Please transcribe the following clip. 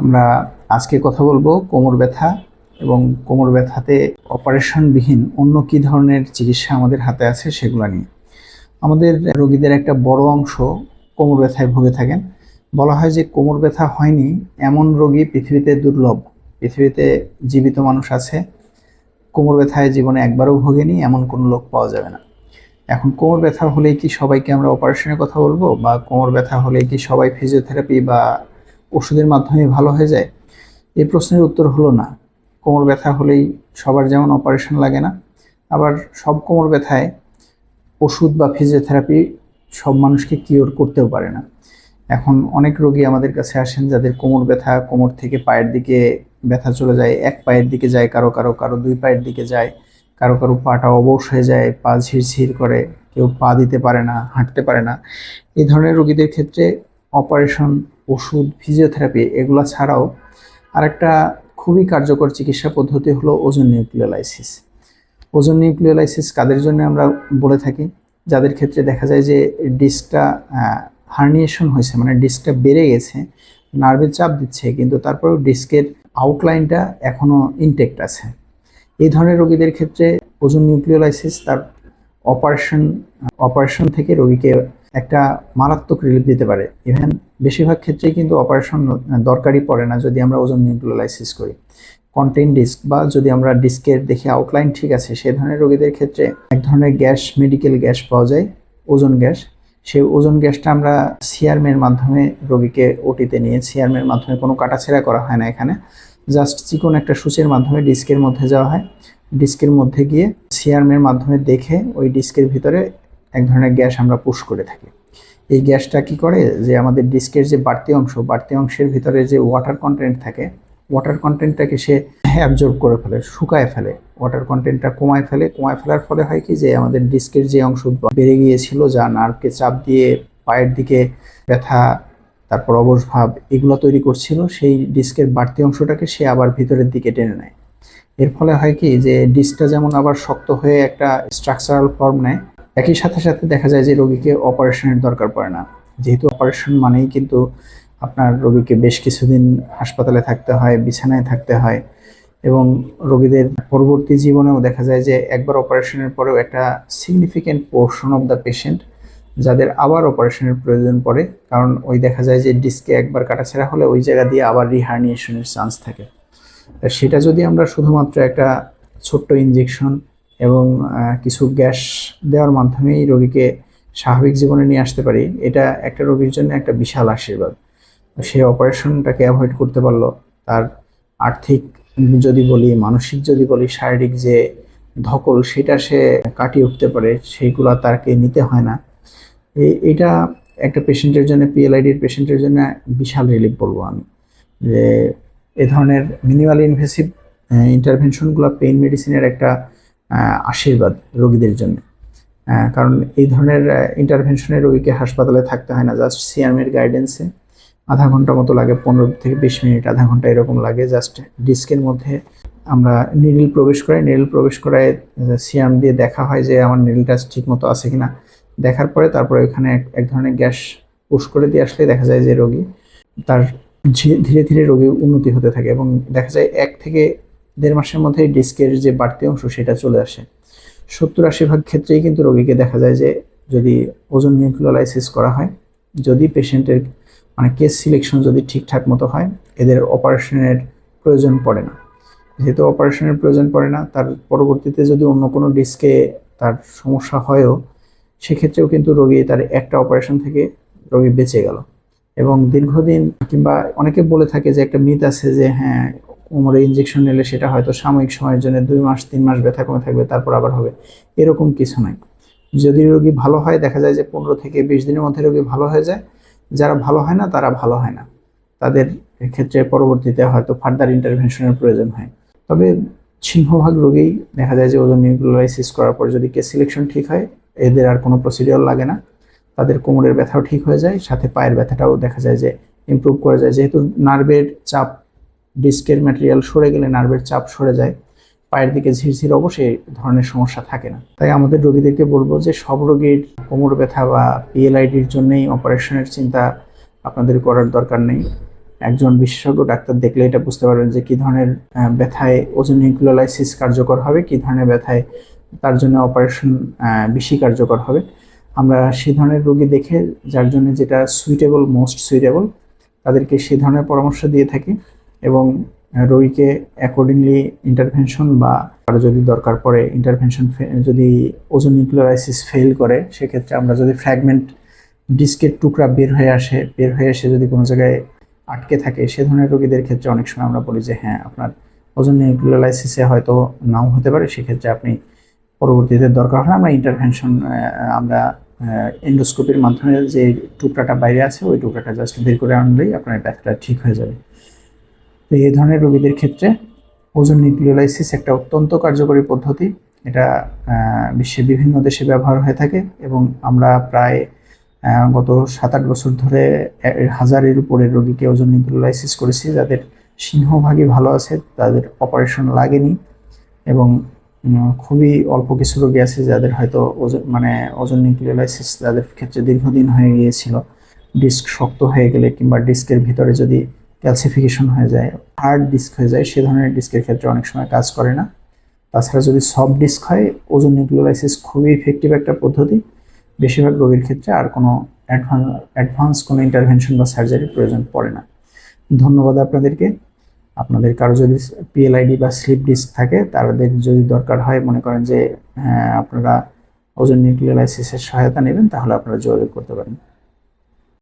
আমরা আজকে কথা বলব কোমর ব্যথা এবং কোমর ব্যথাতে অপারেশনবিহীন অন্য কী ধরনের চিকিৎসা আমাদের হাতে আছে সেগুলো নিয়ে। আমাদের রোগীদের একটা বড় অংশ কোমর ব্যথায় ভুগে থাকেন। বলা হয় যে কোমর ব্যথা হয়নি, এমন রোগী পৃথিবীতে দুর্লভ। পৃথিবীতে জীবিত মানুষ আছে, কোমর ব্যথায় জীবনে একবারও ভোগেনি, এমন কোনো লোক পাওয়া যাবে না। এখন কোমর ব্যথা হলেই কি সবাইকে আমরা অপারেশনের কথা বলব, বা কোমর ব্যথা হলেই কি সবাই ফিজিওথেরাপি বা ওষুধের মাধ্যমে ভালো হয়ে যায়? এই প্রশ্নের উত্তর হলো না। কোমর ব্যথা হলেই সবার যেমন অপারেশন লাগে না, আবার সব কোমর ব্যথায় ওষুধ বা ফিজিওথেরাপি সব মানুষকে কিওর করতেও পারে না। এখন অনেক রোগী আমাদের কাছে আসেন যাদের কোমর ব্যথা, কোমর থেকে পায়ের দিকে ব্যথা চলে যায়, এক পায়ের দিকে যায়, কারও কারও কারও দুই পায়ের দিকে যায়, কারও কারও পাটা অবশ হয়ে যায়, পা ঝিরঝির করে, কেউ পা দিতে পারে না, হাঁটতে পারে না। এই ধরনের রোগীদের ক্ষেত্রে অপারেশন, ওষুধ, ফিজিওথেরাপি এগুলো ছাড়াও আরেকটা খুবই কার্যকর চিকিৎসা পদ্ধতি হলো ওজন নিউক্লিওলাইসিস। ওজন নিউক্লিওলাইসিস কাদের জন্য আমরা বলে থাকি? যাদের ক্ষেত্রে দেখা যায় যে ডিস্কটা হার্নিয়েশন হয়েছে মানে ডিস্কটা বেড়ে গেছে, নার্ভের চাপ দিচ্ছে, কিন্তু তারপরেও ডিস্কের আউটলাইনটা এখনও ইনটেক্ট আছে। এই ধরনের রোগীদের ক্ষেত্রে ওজন নিউক্লিওলাইসিস তার অপারেশন অপারেশন থেকে রোগীকে একটা মারাত্মক রিলিফ দিতে পারে। ইভেন বেশিরভাগ ক্ষেত্রেই কিন্তু অপারেশন দরকারই পড়ে না যদি আমরা ওজন নিউক্লিওলাইসিস করি। কন্টেন ডিস্ক বা যদি আমরা ডিস্কের দেখি আউটলাইন ঠিক আছে, সে ধরনের রোগীদের ক্ষেত্রে এক ধরনের গ্যাস মেডিকেল গ্যাস পাওয়া যায়, ওজন গ্যাস। সেই ওজন গ্যাসটা আমরা সিআরমের মাধ্যমে রোগীকে ওটিতে নিয়ে সিআরমের মাধ্যমে কোনো কাটাছেড়া করা হয় না এখানে। জাস্ট চিকন একটা সূচের মাধ্যমে ডিস্কের মধ্যে যাওয়া হয়। ডিস্কের মধ্যে গিয়ে সিআরমের মাধ্যমে দেখে ওই ডিস্কের ভিতরে এক ধরনের গ্যাস আমরা পুশ করে থাকি। এই গ্যাসটা কি করে? যে আমাদের ডিস্কের যে বাড়তি অংশ, বাড়তি অংশের ভিতরে যে ওয়াটার কন্টেন্ট থাকে ওয়াটার কন্টেন্টটাকে সে অ্যাবজর্ব করে ফেলে, শুকায় ফেলে। ওয়াটার কন্টেন্টটা কমায় ফেলে, কমায় ফেলার ফলে হয় কি? যে আমাদের ডিস্কের যে অংশ বেড়ে গিয়েছিল, যা নার্ভকে চাপ দিয়ে পায়ের দিকে ব্যথা, তারপর অবশ ভাব এগুলো তৈরি করছিল, সেই ডিস্কের বাড়তি অংশটাকে সে আবার ভিতরের দিকে টেনে নেয়। এর ফলে হয় কি? যে ডিস্কটা যেমন আবার শক্ত হয়ে একটা স্ট্রাকচারাল ফর্ম নেয় একই সাথে সাথে দেখা যায় যে রোগীকে অপারেশনের দরকার পড়ে না। যেহেতু অপারেশন মানেই কিন্তু আপনার রোগীকে বেশ কিছুদিন হাসপাতালে থাকতে হয়, বিছানায় থাকতে হয় এবং রোগীদের পরবর্তী জীবনেও দেখা যায় যে একবার অপারেশনের পরেও একটা significant portion of the patient যাদের আবার অপারেশনের প্রয়োজন পড়ে, কারণ ওই দেখা যায় যে ডিস্কে একবার কাটাছেড়া হলে ওই জায়গা দিয়ে আবার রিহার্নিয়েশনের চান্স থাকে। সেটা যদি আমরা শুধুমাত্র একটা ছোট্ট ইনজেকশন এবং কিছু গ্যাস দেওয়ার মাধ্যমেই রোগীকে স্বাভাবিক জীবনে নিয়ে আসতে পারি। এটা একটা রোগীর জন্য একটা বিশাল আশীর্বাদ। সে অপারেশনটাকে অ্যাভয়েড করতে পারল। তার আর্থিক, যদি বলি, মানসিক যদি বলি, শারীরিক যে ধকল, সেটা সে কাটিয়ে উঠতে পারে। সেইগুলো তাকে নিতে হয় না। এটা একটা পেশেন্টের জন্য পিএলআইডির পেশেন্টের জন্য বিশাল রিলিফ বলব আমি। যে, এ ধরনের মিনিমাল ইনভেসিভ ইন্টারভেনশনগুলো পেইন মেডিসিনের একটা আশীর্বাদ রোগীদের জন্য। কারণ এই ধরনের ইন্টারভেনশনে রোগীকে হাসপাতালে থাকতে হয় না। জাস্ট সিআরমের গাইডেন্সে আধা ঘণ্টা মতো লাগে, পনেরো থেকে বিশ মিনিট, আধা ঘণ্টা এরকম লাগে। জাস্ট ডিস্কের মধ্যে আমরা নিডিল প্রবেশ করাই। নিডিল প্রবেশ করায় সিআরম দিয়ে দেখা হয় যে আমার নিডিলটা ঠিক মতো আছে কিনা। দেখার পরে তারপরে ওইখানে এক ধরনের গ্যাস পুশ করে দিয়ে আসলে দেখা যায় যে রোগী তার ধীরে ধীরে রোগীর উন্নতি হতে থাকে এবং দেখা যায় এক থেকে দেড় মাসের মধ্যে ডিস্কের যে বাড়তি অংশ সেটা চলে আসে। সত্তর আশি ভাগ ক্ষেত্রেই কিন্তু রোগীকে দেখা যায় যে যদি ওজন নিউক্লিওলাইসিস করা হয়, যদি পেশেন্টের মানে কেস সিলেকশন যদি ঠিকঠাক মতো হয়, এদের অপারেশনের প্রয়োজন পড়ে না। যেহেতু অপারেশনের প্রয়োজন পড়ে না, তার পরবর্তীতে যদি অন্য কোনো ডিস্কে তার সমস্যা হয়ও, সেক্ষেত্রেও কিন্তু রোগী তার একটা অপারেশন থেকে রোগী বেঁচে গেল। এবং দীর্ঘদিন কিংবা অনেকে বলে থাকে যে একটা মিথ আছে যে হ্যাঁ কোমরে ইঞ্জেকশন নিলে সেটা হয়তো সাময়িক সময়ের জন্য দুই মাস, তিন মাস ব্যথা কমে থাকবে, তারপর আবার হবে। এরকম কিছু নাই। যদি রোগী ভালো হয়, দেখা যায় যে পনেরো থেকে বিশ দিনের মধ্যে রোগী ভালো হয়ে যায়। যারা ভালো হয় না, তারা ভালো হয় না। তাদের ক্ষেত্রে পরবর্তীতে হয়তো ফার্দার ইন্টারভেনশনের প্রয়োজন হয়। তবে সিংহভাগ রোগী দেখা যায় যে ওজন নিউক্লিওলাইসিস করার পর যদি কেস সিলেকশন ঠিক হয়, এদের আর কোনো প্রসিডিওর লাগে না। তাদের কোমরের ব্যথাও ঠিক হয়ে যায়, সাথে পায়ের ব্যথাটাও দেখা যায় যে ইমপ্রুভ করা যায়। যেহেতু নার্ভের চাপ ডিস্কের ম্যাটেরিয়াল সরে গেলে নার্ভের চাপ সরে যায়, পায়ের দিকে ঝিরঝির অবশ্যই এই ধরনের সমস্যা থাকে না। তাই আমাদের রোগীদেরকে বলব যে সব রোগীর কোমর ব্যথা বা পিএলআইডির জন্যই অপারেশনের চিন্তা আপনাদের করার দরকার নেই। একজন বিশেষজ্ঞ ডাক্তার দেখলে এটা বুঝতে পারবেন যে কী ধরনের ব্যথায় ওজন নিউক্লিওলাইসিস কার্যকর হবে, কী ধরনের ব্যথায় তার জন্য অপারেশন বেশি কার্যকর হবে। আমরা সেই ধরনের রোগী দেখে, যার জন্য যেটা সুইটেবল মোস্ট সুইটেবল তাদেরকে সেই ধরনের পরামর্শ দিয়ে থাকি। এবং রোগীকে অ্যাকর্ডিংলি ইন্টারভেনশন বা আরও যদি দরকার পড়ে ইন্টারভেনশন যদি ওজন নিউক্লিওলাইসিস ফেল করে, সেক্ষেত্রে আমরা যদি ফ্র্যাগমেন্ট ডিস্কের টুকরা বের হয়ে আসে, বের হয়ে এসে যদি কোনো জায়গায় আটকে থাকে, সে ধরনের রোগীদের ক্ষেত্রে অনেক সময় আমরা বলি যে হ্যাঁ আপনার ওজন নিউক্লিওলাইসিসে হয়তো নাও হতে পারে, সেক্ষেত্রে আপনি পরবর্তীতে দরকার হলে আমরা ইন্টারভেনশন আমরা এন্ডোস্কোপির মাধ্যমে যে টুকরাটা বাইরে আছে, ওই টুকরাটা জাস্ট বের করে আনলেই আপনার ব্যথাটা ঠিক হয়ে যাবে। তো এই ধরনের রোগীদের ক্ষেত্রে ওজন নিউক্লিওলাইসিস একটা অত্যন্ত কার্যকরী পদ্ধতি। এটা বিশ্বের বিভিন্ন দেশে ব্যবহার হয়ে থাকে এবং আমরা প্রায় গত সাত আট বছর ধরে হাজারের উপরে রোগীকে ওজন নিউক্লিওলাইসিস করেছি। যাদের সিংহভাগই ভালো আছে, তাদের অপারেশন লাগেনি এবং খুবই অল্প কিছু রোগী আছে যাদের হয়তো ওজন মানে ওজন নিউক্লিওলাইসিস তাদের ক্ষেত্রে দীর্ঘদিন হয়ে গিয়েছিল। ডিস্ক শক্ত হয়ে গেলে কিংবা ডিস্কের ভিতরে যদি ক্যালসিফিকেশন হয়ে যায় হার্ড ডিস্ক হয়ে যায় সে ধরনের ডিস্কের ক্ষেত্রে অনেক সময় কাজ করে না। তাছাড়া যদি সফট ডিস্ক হয় ওজন নিউক্লিওলাইসিস খুবই ইফেক্টিভ একটা পদ্ধতি। বেশিরভাগ রোগীর ক্ষেত্রে আর কোনো অ্যাডভান্স অ্যাডভান্স কোনো ইন্টারভেনশন বা সার্জারির প্রয়োজন পড়ে না। ধন্যবাদ আপনাদেরকে। আপনাদের কারও যদি পিএলআইডি বা স্লিপ ডিস্ক থাকে তাদের যদি দরকার হয় মনে করেন যে হ্যাঁ, আপনারা ওজন নিউক্লিওলাইসিসের সহায়তা নেবেন তাহলে আপনারা যোগাযোগ করতে পারেন।